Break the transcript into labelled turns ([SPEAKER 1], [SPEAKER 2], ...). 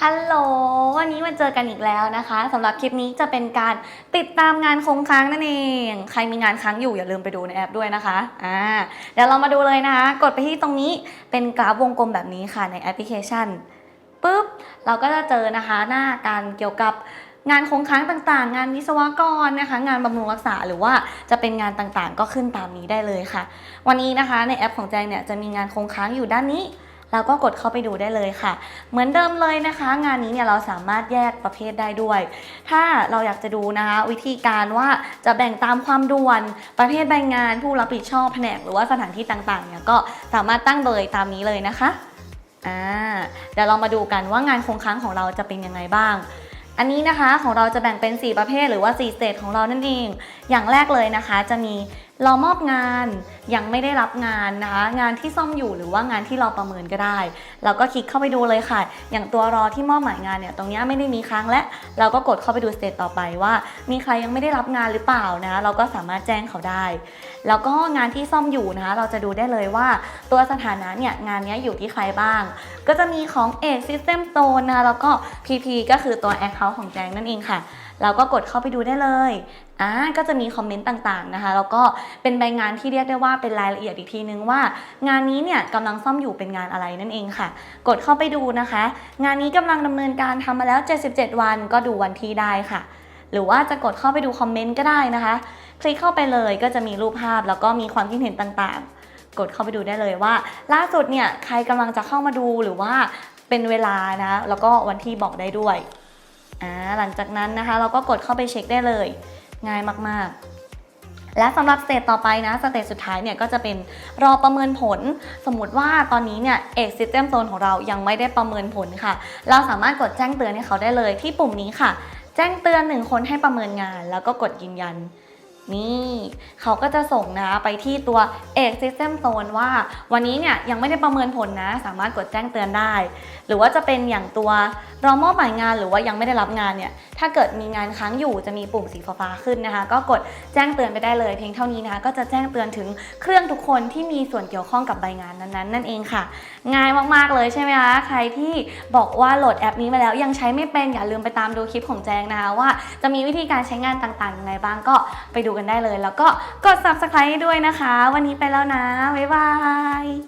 [SPEAKER 1] ฮัลโหล วันนี้มาเจอกันอีกแล้วนะคะสำหรับคลิปนี้จะเป็นการติดตามงานคงค้างนั่นเอง ใครมีงานค้างอยู่อย่าลืมไปดูในแอปด้วยนะคะอ่าเดี๋ยวเรามาดูเลยนะคะ กดไปที่ตรงนี้เป็นกราฟวงกลมแบบนี้ค่ะในแอปพลิเคชันปุ๊บเราก็จะเจอนะคะหน้าการเกี่ยวกับงานคงค้างต่างๆ งานวิศวกรนะคะ งานบำรุงรักษาหรือว่าจะเป็นงานต่างๆ ก็ขึ้นตามนี้ได้เลยค่ะ วันนี้นะคะในแอปของแจงเนี่ยจะมีงานคงค้างอยู่ด้านนี้ เราก็กดเข้าไปดูได้เลยค่ะ เหมือนเดิมเลยนะคะ งานนี้เนี่ยเราสามารถแยกประเภทได้ด้วย ถ้าเราอยากจะดูนะคะ วิธีการว่าจะแบ่งตามความด่วนประเภทใบงานผู้รับผิดชอบแผนกหรือว่าสถานที่ต่างๆเนี่ยก็สามารถตั้งเลยตามนี้เลยนะคะอ่าเดี๋ยวเรามาดูกันว่างานคงค้างของเราจะเป็นยังไงบ้างอันนี้นะคะของเราจะแบ่งเป็น 4 ประเภทหรือว่า 4 สเตจของเรานั่นเอง อย่างแรกเลยนะคะจะมี รอมอบงานยังไม่ได้รับงานนะคะงานที่ซ่อมอยู่หรือว่างานที่เราประเมินก็ได้ เราก็คลิกเข้าไปดูเลยค่ะ อย่างตัวรอที่มอบหมายงานเนี่ยตรงนี้ไม่ได้มีค้างและ เราก็กดเข้าไปดูสเตจต่อไปว่า มีใครยังไม่ได้รับงานหรือเปล่านะคะเราก็สามารถแจ้งเขาได้ แล้วก็งานที่ซ่อมอยู่นะคะเราจะดูได้เลยว่า ตัวสถานะเนี่ยงานนี้อยู่ที่ใครบ้าง ก็จะมีของ a อ System Stone นะคะแล้วก็ PP ก็คือตัว Account ของแจงนั่นเองค่ะเราก็กดเข้าไปดูได้เลย อ่าก็จะมีคอมเมนต์ต่างๆนะคะ แล้วก็เป็นใบงานที่เรียกได้ว่าเป็นรายละเอียดอีกทีนึงว่า งานนี้เนี่ยกำลังซ่อมอยู่เป็นงานอะไรนั่นเองค่ะ กดเข้าไปดูนะคะ งานนี้กำลังดำเนินการทำมาแล้ว 77 วันก็ดูวันที่ได้ค่ะ หรือว่าจะกดเข้าไปดูคอมเมนต์ก็ได้นะคะ คลิกเข้าไปเลยก็จะมีรูปภาพแล้วก็มีความคิดเห็นต่างๆ กดเข้าไปดูได้เลยว่า ล่าสุดเนี่ยใครกำลังจะเข้ามาดูหรือว่าเป็นเวลานะแล้วก็วันที่บอกได้ด้วยอ่าหลังจากนั้นนะคะ เราก็กดเข้าไปเช็คได้เลย ง่ายมากๆ และสำหรับสเตจต่อไปนะสเตจสุดท้ายเนี่ยก็จะเป็นรอประเมินผล สมมติว่าตอนนี้เนี่ยเอกซิสเต็มโซนของเรายังไม่ได้ประเมินผลค่ะ เราสามารถกดแจ้งเตือนให้เขาได้เลยที่ปุ่มนี้ค่ะ แจ้งเตือนหนึ่งคนให้ประเมินงาน แล้วก็กดยืนยัน นี่เขาก็จะส่งนะไปที่ตัวเอก System Zone ว่า วันนี้เนี่ยยังไม่ได้ประเมินผลนะ สามารถกดแจ้งเตือนได้ หรือว่าจะเป็นอย่างตัวรอมอบหมายงานหรือว่ายังไม่ได้รับงานเนี่ยถ้าเกิดมีงานค้างอยู่จะมีปุ่มสีฟ้าขึ้นนะคะ ก็กดแจ้งเตือนไปได้เลย เพียงเท่านี้นะคะก็จะแจ้งเตือนถึงเครื่องทุกคนที่มีส่วนเกี่ยวข้องกับใบงานนั้นๆนั่นเองค่ะ ง่ายมากๆเลยใช่ไหมคะใครที่บอกว่าโหลดแอปนี้มาแล้วยังใช้ไม่เป็นอย่าลืมไปตามดูคลิปของแจงนะคะว่าจะมีวิธีการใช้งานต่างๆยังไงบ้างก็ไปดูกันได้เลย แล้วก็กด subscribe ด้วยนะคะ วันนี้ไปแล้วนะ บ๊ายบาย